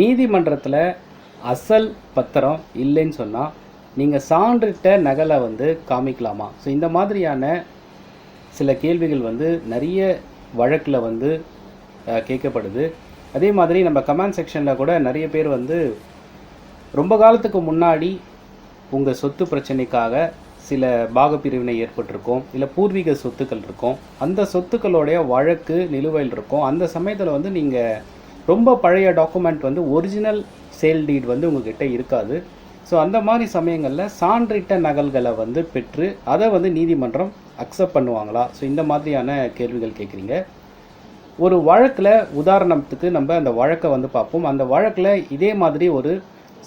நீதிமன்றத்தில் அசல் பத்திரம் இல்லைன்னு சொன்னால் நீங்கள் சான்றிட்ட நகலை வந்து காமிக்கலாமா? ஸோ இந்த மாதிரியான சில கேள்விகள் வந்து நிறைய வழக்கில் வந்து கேட்கப்படுது. அதே மாதிரி நம்ம கமெண்ட் செக்ஷனில் கூட நிறைய பேர் வந்து ரொம்ப காலத்துக்கு முன்னாடி உங்கள் சொத்து பிரச்சனைக்காக சில பாகப்பிரிவினை ஏற்பட்டிருக்கும் இல்லை பூர்வீக சொத்துக்கள் இருக்கும். அந்த சொத்துக்களுடைய வழக்கு நிலுவையில் இருக்கும். அந்த சமயத்தில் வந்து நீங்கள் ரொம்ப பழைய டாக்குமெண்ட் வந்து ஒரிஜினல் சேல் டீட் வந்து உங்ககிட்ட இருக்காது. ஸோ அந்த மாதிரி சமயங்களில் சான்றிட்ட நகல்களை வந்து பெற்று அதை வந்து நீதிமன்றம் அக்செப்ட் பண்ணுவாங்களா? ஸோ இந்த மாதிரியான கேள்விகள் கேட்குறீங்க. ஒரு வழக்கில் உதாரணத்துக்கு நம்ம அந்த வழக்கை வந்து பார்ப்போம். அந்த வழக்கில் இதே மாதிரி ஒரு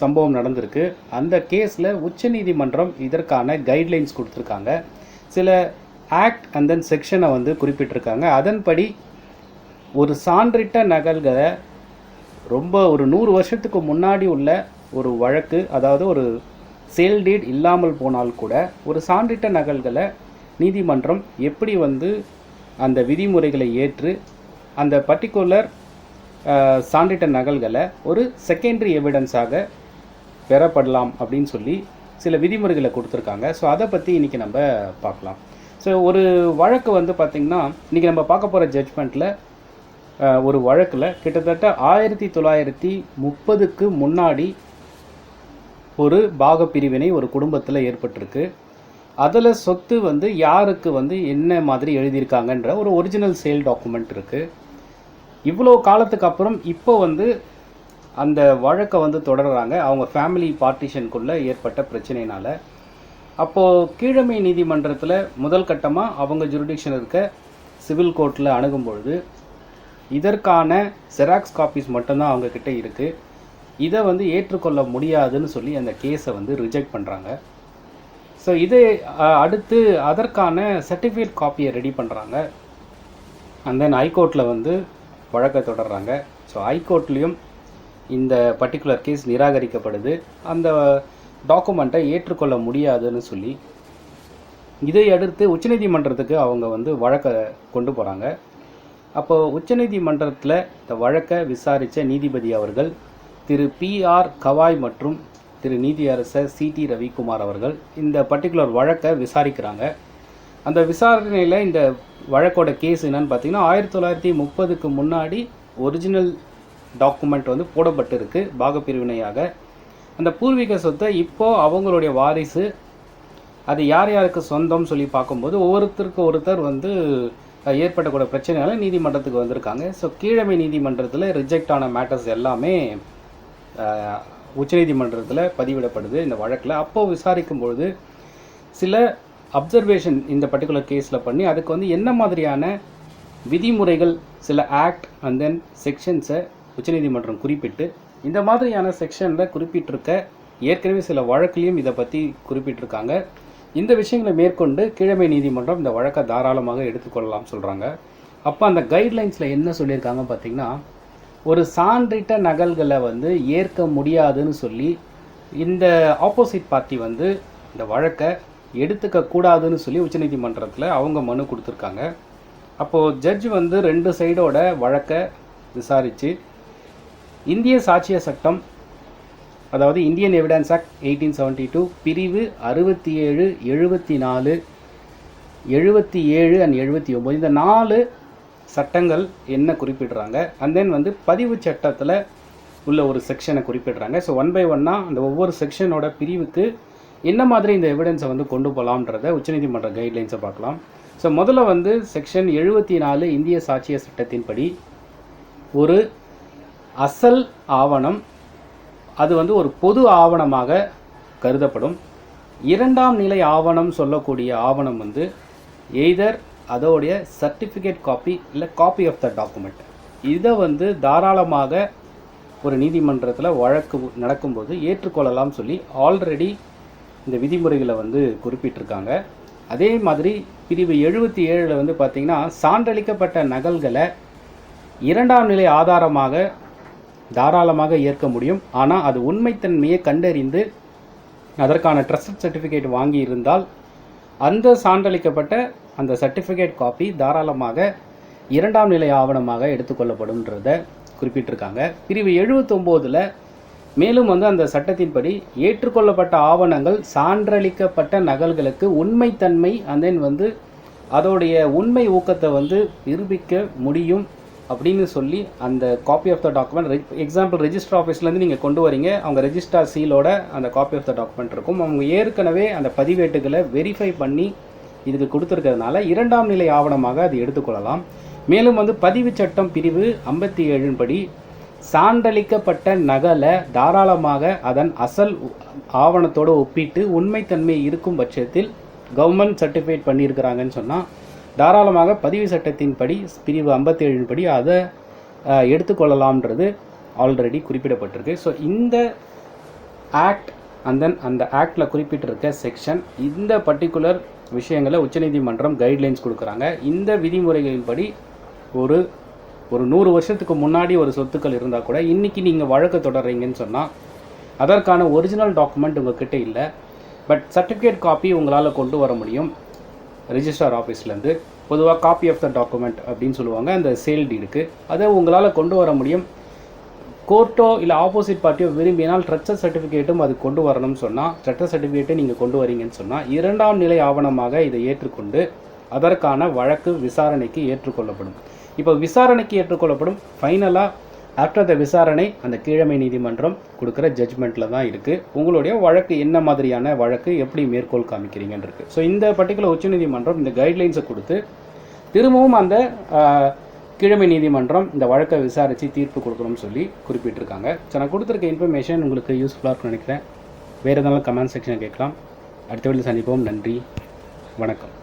சம்பவம் நடந்திருக்கு. அந்த கேஸில் உச்சநீதிமன்றம் இதற்கான கைட்லைன்ஸ் கொடுத்துருக்காங்க. சில ஆக்ட் அண்ட் தென் செக்ஷனை வந்து குறிப்பிட்டிருக்காங்க. அதன்படி ஒரு சான்றிட்ட நகல்களை ரொம்ப ஒரு நூறு வருஷத்துக்கு முன்னாடி உள்ள ஒரு வழக்கு அதாவது ஒரு சேல் டீட் இல்லாமல் போனால் கூட ஒரு சான்றிட்ட நகல்களை நீதிமன்றம் எப்படி வந்து அந்த விதிமுறைகளை ஏற்று அந்த பர்டிகுலர் சான்றிட்ட நகல்களை ஒரு செகண்டரி எவிடன்ஸாக பெறப்படலாம் அப்படின்னு சொல்லி சில விதிமுறைகளை கொடுத்துருக்காங்க. ஸோ அதை பற்றி இன்றைக்கி நம்ம பார்க்கலாம். ஸோ ஒரு வழக்கு வந்து பார்த்திங்கன்னா இன்றைக்கி நம்ம பார்க்க போகிற ஜட்ஜ்மெண்ட்டில் ஒரு வழக்கில் கிட்டத்தட்ட ஆயிரத்தி தொள்ளாயிரத்தி முப்பதுக்கு முன்னாடி ஒரு பாகப்பிரிவினை ஒரு குடும்பத்தில் ஏற்பட்டிருக்கு. அதில் சொத்து வந்து யாருக்கு வந்து என்ன மாதிரி எழுதியிருக்காங்கன்ற ஒரு ஒரிஜினல் சேல் டாக்குமெண்ட் இருக்குது இவ்வளோ காலத்துக்கு அப்புறம் இப்போ வந்து அந்த வழக்கை வந்து தொடர்கிறாங்க அவங்க ஃபேமிலி பார்ட்டிஷனுக்குள்ளே ஏற்பட்ட பிரச்சனையினால். அப்போது கீழமை நீதிமன்றத்தில் முதல் கட்டமாக அவங்க ஜுரிடிக்ஷன் இருக்க சிவில் கோர்ட்டில் அணுகும் பொழுது இதற்கான செராக்ஸ் காப்பீஸ் மட்டும்தான் அவங்கக்கிட்ட இருக்குது இதை வந்து ஏற்றுக்கொள்ள முடியாதுன்னு சொல்லி அந்த கேஸை வந்து ரிஜெக்ட் பண்ணுறாங்க ஸோ இது அடுத்து அதற்கான சர்டிஃபிகேட் காப்பியை ரெடி பண்ணுறாங்க அண்ட் தென் ஹைகோர்ட்டில் வந்து வழக்கை தொடர்றாங்க. ஸோ ஹைகோர்ட்லேயும் இந்த பர்டிகுலர் கேஸ் நிராகரிக்கப்படுது. அந்த டாக்குமெண்ட்டை ஏற்றுக்கொள்ள முடியாதுன்னு சொல்லி இதை அடுத்து உச்சநீதிமன்றத்துக்கு அவங்க வந்து வழக்கை கொண்டு போகிறாங்க அப்போ உச்சநீதிமன்றத்தில் இந்த வழக்கை விசாரித்த நீதிபதி அவர்கள் திரு பி ஆர் கவாய் மற்றும் திரு நீதியரசர் சி டி ரவிக்குமார் அவர்கள் இந்த பர்டிகுலர் வழக்கை விசாரிக்கிறாங்க. அந்த விசாரணையில் இந்த வழக்கோட கேஸ் என்னன்னு பார்த்தீங்கன்னா ஆயிரத்தி தொள்ளாயிரத்தி முப்பதுக்கு முன்னாடி ஒரிஜினல் டாக்குமெண்ட் வந்து போடப்பட்டிருக்கு பாகப்பிரிவினையாக. அந்த பூர்வீக சொத்தை இப்போ அவங்களுடைய வாரிசு அது யார் யாருக்கு சொந்தம் சொல்லி பார்க்கும்போது ஒவ்வொருத்தருக்கு ஒருத்தர் வந்து ஏற்பட்டக்கூடிய ஏற்படக்கூடிய நீதிமன்றத்துக்கு வந்திருக்காங்க. ஸோ கீழமை நீதிமன்றத்தில் ரிஜெக்ட் ஆன மேட்டர்ஸ் எல்லாமே உச்சநீதிமன்றத்தில் பதிவிடப்படுது இந்த வழக்கில். அப்போது விசாரிக்கும் பொழுது சில அப்சர்வேஷன் இந்த பர்டிகுலர் கேஸில் பண்ணி அதுக்கு வந்து என்ன மாதிரியான விதிமுறைகள் சில ஆக்ட் அண்ட் தென் செக்ஷன்ஸை உச்சநீதிமன்றம் குறிப்பிட்டு இந்த மாதிரியான செக்ஷனில் குறிப்பிட்டிருக்க ஏற்கனவே சில வழக்குலையும் இதை பற்றி குறிப்பிட்டிருக்காங்க. இந்த விஷயங்களை மேற்கொண்டு கீழமை நீதிமன்றம் இந்த வழக்கை தாராளமாக எடுத்துக்கொள்ளலாம் சொல்கிறாங்க அப்போ அந்த கைட்லைன்ஸில் என்ன சொல்லியிருக்காங்க பார்த்தீங்கன்னா ஒரு சான்றிட்ட நகல்களை வந்து ஏற்க முடியாதுன்னு சொல்லி இந்த ஆப்போசிட் பார்ட்டி வந்து இந்த வழக்கை எடுத்துக்க கூடாதுன்னு சொல்லி உச்சநீதிமன்றத்தில் அவங்க மனு கொடுத்துருக்காங்க. அப்போது ஜட்ஜ் வந்து ரெண்டு சைடோட வழக்கை விசாரித்து இந்திய சாட்சிய சட்டம் அதாவது Indian evidence act eighteen seventy two பிரிவு அறுபத்தி ஏழு எழுபத்தி நாலு எழுபத்தி ஏழு அண்ட் எழுபத்தி ஒம்பது இந்த நாலு சட்டங்கள் என்ன குறிப்பிடுறாங்க? அண்ட் தென் வந்து பதிவு சட்டத்தில் உள்ள ஒரு செக்ஷனை குறிப்பிடுறாங்க. ஸோ ஒன் பை ஒன்னாக அந்த ஒவ்வொரு செக்ஷனோட பிரிவுக்கு என்ன மாதிரி இந்த எவிடன்ஸை வந்து கொண்டு போகலாம்ன்றத உச்சநீதிமன்ற கைட்லைன்ஸை பார்க்கலாம். ஸோ முதல்ல வந்து செக்ஷன் எழுபத்தி நாலு இந்திய சாட்சிய சட்டத்தின்படி ஒரு அசல் ஆவணம் அது வந்து ஒரு பொது ஆவணமாக கருதப்படும். இரண்டாம் நிலை ஆவணம் சொல்லக்கூடிய ஆவணம் வந்து எய்தர் அதோடைய சர்டிஃபிகேட் காப்பி இல்லை காப்பி ஆஃப் த டாக்குமெண்ட் இதை வந்து தாராளமாக ஒரு நீதிமன்றத்தில் வழக்கு நடக்கும்போது ஏற்றுக்கொள்ளலாம் சொல்லி ஆல்ரெடி இந்த விதிமுறைகளை வந்து குறிப்பிட்டிருக்காங்க. அதே மாதிரி பிரிவு எழுபத்தி ஏழில் வந்து பார்த்திங்கன்னா சான்றளிக்கப்பட்ட நகல்களை இரண்டாம் நிலை ஆதாரமாக தாராளமாக ஏற்க முடியும். ஆனால் அது உண்மைத்தன்மையை கண்டறிந்து அதற்கான ட்ரஸ்ட் சர்டிஃபிகேட் வாங்கி இருந்தால் அந்த சான்றளிக்கப்பட்ட அந்த சர்டிஃபிகேட் காப்பி தாராளமாக இரண்டாம் நிலை ஆவணமாக எடுத்துக்கொள்ளப்படும்ன்றத குறிப்பிட்டிருக்காங்க. பிரிவு எழுபத்தொம்போதில் மேலும் வந்து அந்த சட்டத்தின்படி ஏற்றுக்கொள்ளப்பட்ட ஆவணங்கள் சான்றளிக்கப்பட்ட நகல்களுக்கு உண்மைத்தன்மை அண்ட் தென் வந்து அதோடைய உண்மை ஊக்கத்தை வந்து நிரூபிக்க முடியும். அப்படின்னு சொல்லி அந்த copy of the document example register ஆஃபீஸ்லேருந்து நீங்கள் கொண்டு வரீங்க அவங்க ரெஜிஸ்டார் சீலோட அந்த காப்பி ஆஃப் த டாக்குமெண்ட் இருக்கும். அவங்க ஏற்கனவே அந்த பதிவேட்டுகளை வெரிஃபை பண்ணி இதுக்கு கொடுத்துருக்கிறதுனால இரண்டாம் நிலை ஆவணமாக அது எடுத்துக்கொள்ளலாம். மேலும் வந்து பதிவு சட்டம் பிரிவு ஐம்பத்தி ஏழின் படி சான்றளிக்கப்பட்ட நகலை தாராளமாக அதன் அசல் ஆவணத்தோடு ஒப்பிட்டு உண்மைத்தன்மை இருக்கும் பட்சத்தில் கவர்மெண்ட் சர்டிஃபைட் பண்ணியிருக்கிறாங்கன்னு சொன்னால் தாராளமாக பதிவு சட்டத்தின்படி பிரிவு ஐம்பத்தேழின் படி அதை எடுத்துக்கொள்ளலாம்ன்றது ஆல்ரெடி குறிப்பிடப்பட்டிருக்கு. ஸோ இந்த ஆக்ட் அண்ட் தென் அந்த ஆக்டில் குறிப்பிட்டிருக்க செக்ஷன் இந்த பர்டிகுலர் விஷயங்களை உச்சநீதிமன்றம் கைட்லைன்ஸ் கொடுக்குறாங்க. இந்த விதிமுறைகளின்படி ஒரு ஒரு நூறு வருஷத்துக்கு முன்னாடி ஒரு சொத்துக்கள் இருந்தால் கூட இன்றைக்கி நீங்கள் வழக்கு தொடர்றீங்கன்னு சொன்னால் அதற்கான ஒரிஜினல் டாக்குமெண்ட் உங்ககிட்ட இல்லை. பட் சர்டிஃபிகேட் காப்பி உங்களால் கொண்டு வர முடியும். ரிஜிஸ்ட்ரார் ஆஃபீஸ்லேருந்து பொதுவாக காப்பி ஆஃப் த டாக்குமெண்ட் அப்படின்னு சொல்லுவாங்க அந்த சேல் டீடுக்கு அதை உங்களால் கொண்டு வர முடியும். கோர்ட்டோ இல்லை ஆப்போசிட் பார்ட்டியோ விரும்பினால் ஸ்ட்ரக்சர் சர்டிஃபிகேட்டும் அது கொண்டு வரணும்னு சொன்னால் ஸ்ட்ரக்சர் சர்டிஃபிகேட்டை நீங்கள் கொண்டு வரீங்கன்னு சொன்னால் இரண்டாம் நிலை ஆவணமாக இதை ஏற்றுக்கொண்டு அதற்கான வழக்கு விசாரணைக்கு ஏற்றுக்கொள்ளப்படும். இப்போ விசாரணைக்கு ஏற்றுக்கொள்ளப்படும். ஃபைனலாக ஆஃப்டர் த விசாரணை அந்த கீழமை நீதிமன்றம் கொடுக்குற ஜட்ஜ்மெண்ட்டில் தான் இருக்குது உங்களுடைய வழக்கு என்ன மாதிரியான வழக்கு எப்படி மேற்கோள் காமிக்கிறீங்கன்னு இருக்குது ஸோ இந்த பர்டிகுலர் உச்சநீதிமன்றம் இந்த கைட்லைன்ஸை கொடுத்து திரும்பவும் அந்த கீழமை நீதிமன்றம் இந்த வழக்கை விசாரித்து தீர்ப்பு கொடுக்கணும்னு சொல்லி குறிப்பிட்டிருக்காங்க. ஸோ நான் கொடுத்துருக்க இன்ஃபர்மேஷன் உங்களுக்கு யூஸ்ஃபுல்லாக இருக்கும்னு நினைக்கிறேன். வேறு எதனாலும் கமெண்ட் செக்ஷன் கேட்கலாம். அடுத்த வீட்டில் சந்திப்போம். நன்றி. வணக்கம்.